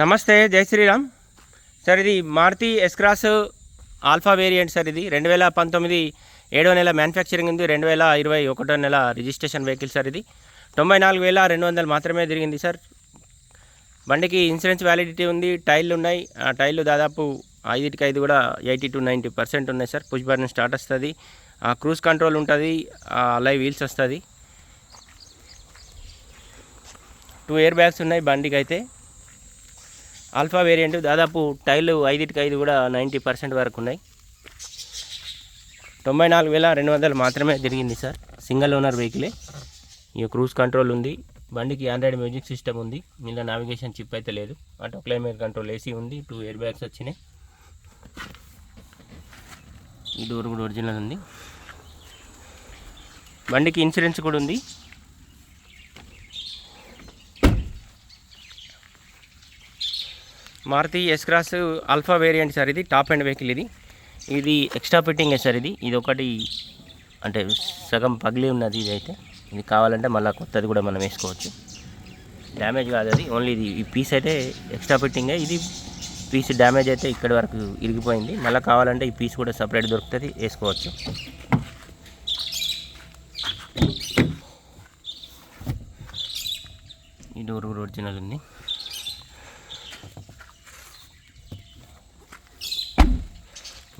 నమస్తే జై శ్రీరామ్. సార్ ఇది Maruti S Cross alpha variant sir ఇది. రెండు వేల పంతొమ్మిది ఏడో నెల మ్యానుఫ్యాక్చరింగ్ ఉంది. రెండు వేల ఇరవై ఒకటో నెల రిజిస్ట్రేషన్ వెహికల్ సార్ ఇది. తొంభై నాలుగు వేల రెండు వందలు మాత్రమే తిరిగింది సార్. బండికి ఇన్సూరెన్స్ వ్యాలిడిటీ ఉంది. టైర్లు ఉన్నాయి. ఆ టైర్లు దాదాపు ఐదుటికి ఐదు కూడా ఎయిటీ టు నైంటీ పర్సెంట్ ఉన్నాయి సార్. పుష్ బర్న్ స్టార్ట్ వస్తుంది. క్రూజ్ కంట్రోల్ ఉంటుంది. లైవ్ వీల్స్ వస్తుంది. టూ ఇయర్ బ్యాగ్స్ ఉన్నాయి బండికి అయితే ఆల్ఫా వేరియంట్ దాదాపు టైర్లు ఐదుటికి ఐదు కూడా నైంటీ పర్సెంట్ వరకు ఉన్నాయి. తొంభై నాలుగు వేల రెండు వందలు మాత్రమే తిరిగింది సార్ సింగిల్ ఓనర్ వెహికలే. ఇక క్రూజ్ కంట్రోల్ ఉంది బండికి ఆండ్రాయిడ్ మ్యూజిక్ సిస్టమ్ ఉంది ఇలా నావిగేషన్ చిప్ అయితే లేదు. ఆటో క్లైమేట్ కంట్రోల్ ఏసీ ఉంది టూ ఇయర్ బ్యాగ్స్ వచ్చినాయి. ఈ డోర్ కూడా ఒరిజినల్ ఉంది. బండికి ఇన్సూరెన్స్ కూడా ఉంది. Maruti S cross alpha variant sir ఇది టాప్ అండ్ వెహికల్ ఇది. ఇది ఎక్స్ట్రా ఫిట్టింగ్ సార్ ఇది. ఇది ఒకటి అంటే సగం పగిలి ఉన్నది ఇది అయితే ఇది కావాలంటే మళ్ళీ కొత్తది కూడా మనం వేసుకోవచ్చు. డ్యామేజ్ కాదు అది. ఓన్లీ ఇది. ఈ పీస్ అయితే ఎక్స్ట్రా ఫిట్టింగే ఇది పీస్ డ్యామేజ్ అయితే ఇక్కడి వరకు ఇరిగిపోయింది. మళ్ళీ కావాలంటే ఈ పీస్ కూడా సపరేట్ దొరుకుతుంది. వేసుకోవచ్చు. ఈ డోర్ కూడా ఒరిజినల్ ఉంది.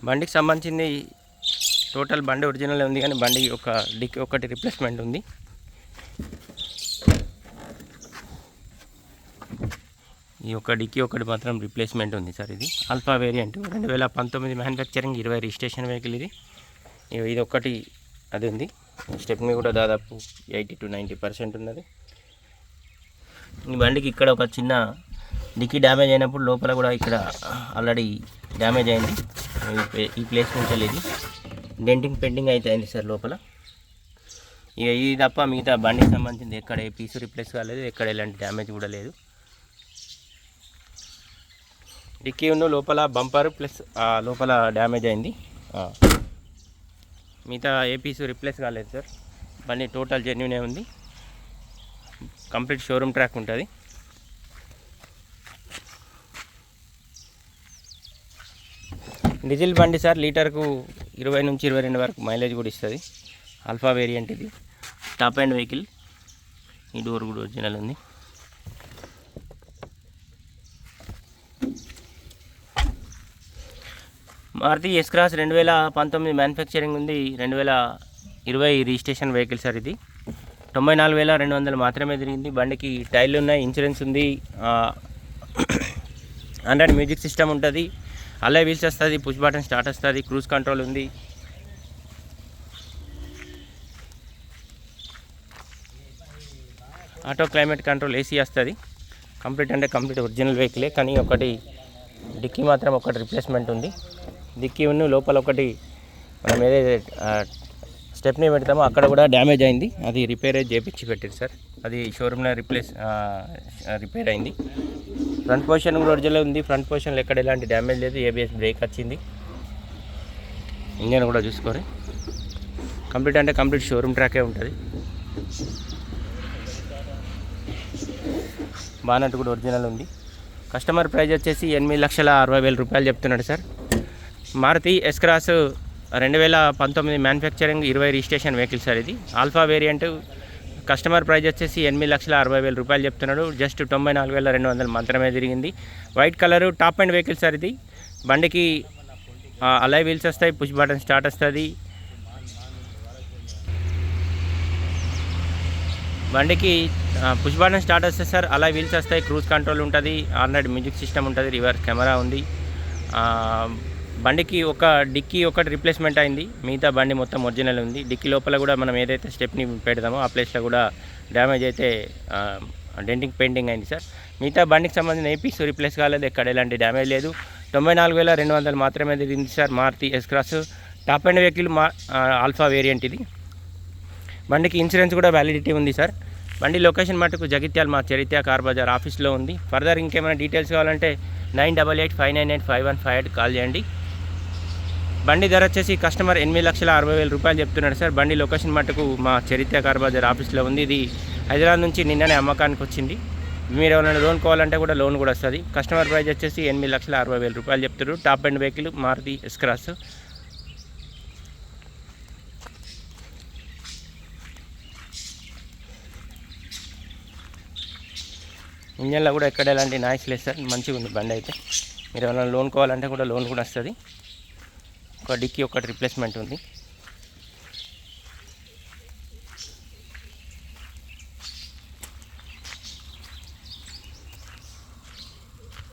బండికి సంబంధించింది టోటల్ బండి ఒరిజినల్ ఉంది కానీ బండి ఒక డిక్ ఒకటి రిప్లేస్మెంట్ ఉంది. ఈ ఒక డిక్కీ ఒకటి మాత్రం రిప్లేస్మెంట్ ఉంది సార్ ఇది. అల్ఫా వేరియంట్ రెండు వేల పంతొమ్మిది మ్యానుఫ్యాక్చరింగ్ ఇరవై రిజిస్ట్రేషన్ వెహికల్ ఇది. ఇది ఒకటి అది ఉంది. స్టెప్ని కూడా దాదాపు ఎయిటీ టు నైంటీ పర్సెంట్ ఉన్నది. ఈ బండికి ఇక్కడ ఒక చిన్న డిక్కీ డ్యామేజ్ అయినప్పుడు లోపల కూడా ఇక్కడ ఆల్రెడీ డ్యామేజ్ అయింది. ఈ ప్లే- ఈ ప్లేస్ నుంచి ఇది డెంటింగ్ పెండింగ్ అయితే అయింది సార్ లోపల. ఇక ఇది తప్ప మిగతా బండికి సంబంధించింది ఎక్కడ ఏ పీసు రిప్లేస్ కాలేదు ఎక్కడ ఎలాంటి డ్యామేజ్ కూడా లేదు. డిక్కీ ఉన్న లోపల బంపర్ ప్లస్ లోపల డ్యామేజ్ అయింది. మిగతా ఏ పీసు రిప్లేస్ కాలేదు సార్. బండి టోటల్ జెన్యునే ఉంది. కంప్లీట్ షోరూమ్ ట్రాక్ ఉంటుంది. డీజిల్ బండి సార్ లీటర్కు ఇరవై నుంచి ఇరవై రెండు వరకు మైలేజ్ కూడా ఇస్తుంది. ఆల్ఫా వేరియంట్ ఇది. టాప్ అండ్ వెహికల్ ఈ డోర్ కూడా ఒరిజినల్ ఉంది. మారుతి ఎస్ క్రాస్ రెండు వేల పంతొమ్మిది మ్యానుఫ్యాక్చరింగ్ ఉంది. రెండు వేల ఇరవై రిజిస్ట్రేషన్ వెహికల్ సార్ ఇది. తొంభై నాలుగు వేల రెండు వందలు మాత్రమే తిరిగింది. బండికి టైర్లు ఉన్నాయి ఇన్సూరెన్స్ ఉంది. ఆండ్రాయిడ్ మ్యూజిక్ సిస్టమ్ ఉంటుంది. అలా వీల్స్ వస్తుంది పుష్ బటన్ స్టార్ట్ వస్తుంది క్రూజ్ కంట్రోల్ ఉంది. ఆటో క్లైమేట్ కంట్రోల్ ఏసీ వస్తుంది. కంప్లీట్ అంటే కంప్లీట్ ఒరిజినల్ వెహికలే కానీ ఒకటి డిక్కీ మాత్రం ఒకటి రిప్లేస్మెంట్ ఉంది. డిక్కీ ఉన్న లోపల ఒకటి మనం ఏదైతే స్టెప్ని పెడతామో. అక్కడ కూడా డ్యామేజ్ అయింది. అది రిపేర్ చేపించి పెట్టారు సార్. అది షోరూమ్లో రిప్లేస్ రిపేర్ అయింది. ఫ్రంట్ పొజిషన్ కూడా ఒరిజినల్ ఉంది. ఫ్రంట్ పొజిషన్లో ఎక్కడ ఎలాంటి డ్యామేజ్ లేదు. ఏబిఎస్ బ్రేక్ వచ్చింది. ఇంజన్ కూడా చూసుకోరు. కంప్లీట్ అంటే కంప్లీట్ షోరూమ్ ట్రాకే ఉంటుంది. బానట్ కూడా ఒరిజినల్ ఉంది. కస్టమర్ ప్రైజ్ వచ్చేసి ఎనిమిది లక్షల అరవై వేల రూపాయలు చెప్తున్నాడు సార్. మారుతి ఎస్క్రాస్ రెండు వేల పంతొమ్మిది మ్యానుఫ్యాక్చరింగ్ ఇరవై రిజిస్ట్రేషన్ వెహికల్ సార్ ఇది. ఆల్ఫా వేరియంట్ కస్టమర్ ప్రైస్ వచ్చేసి ఎనిమిది లక్షల అరవై వేల రూపాయలు చెప్తున్నాడు. జస్ట్ తొంభై నాలుగు వేల రెండు వందలు మాత్రమే తిరిగింది. White colour top end vehicle sir ఇది. బండికి అలై వీల్స్ వస్తాయి పుష్ బటన్ స్టార్ట్ వస్తుంది. బండికి పుష్ బటన్ స్టార్ట్ వస్తుంది సార్ అలా వీల్స్ వస్తాయి క్రూజ్ కంట్రోల్ ఉంటుంది ఆల్రెడీ మ్యూజిక్ సిస్టమ్ ఉంటుంది రివర్స్ కెమెరా ఉంది. బండికి ఒక డిక్కీ ఒకటి రిప్లేస్మెంట్ అయింది. మిగతా బండి మొత్తం ఒరిజినల్ ఉంది. డిక్కీ లోపల కూడా మనం ఏదైతే స్టెప్ని పెడతామో ఆ ప్లేస్లో కూడా డ్యామేజ్ అయితే డెంటింగ్ పెయింటింగ్ అయింది సార్. మిగతా బండికి సంబంధించిన ఏ పీస్ రిప్లేస్ కాలేదు. ఎక్కడ ఎలాంటి డ్యామేజ్ లేదు. తొంభై నాలుగు వేల రెండు వందలు మాత్రమే తిరిగింది sir. Maruti S cross top end vehicle మా ఆల్ఫా వేరియంట్ ఇది. బండికి ఇన్సూరెన్స్ కూడా వ్యాలిడిటీ ఉంది సార్. బండి లొకేషన్ మటుకు జగిత్యాల మా చరిత్ర కార్ బజార్ ఆఫీస్లో ఉంది. ఫర్దర్ ఇంకేమైనా డీటెయిల్స్ కావాలంటే nine double eight five nine eight five one five eight call చేయండి. బండి ధర వచ్చేసి కస్టమర్ ఎనిమిది లక్షల అరవై వేల రూపాయలు చెప్తున్నాడు సార్. బండి లొకేషన్ మటుకు మా చరిత్ర కార్ బజార్ ఆఫీస్లో ఉంది. ఇది హైదరాబాద్ నుంచి నిన్ననే అమ్మకానికి వచ్చింది. మీరు ఎవరైనా లోన్ కావాలంటే కూడా లోన్ కూడా వస్తుంది. కస్టమర్ ప్రైస్ వచ్చేసి ఎనిమిది లక్షల అరవై వేల రూపాయలు చెప్తారు top and vehicle Maruti S Cross. ఇంజన్లో కూడా ఎక్కడ ఎలాంటి నాయిస్ లేదు సార్. మంచిగా ఉంది బండి అయితే. మీరు ఎవరైనా లోన్ కావాలంటే కూడా లోన్ కూడా వస్తుంది. ఒక డిక్కీ ఒకటి రిప్లేస్మెంట్ ఉంది.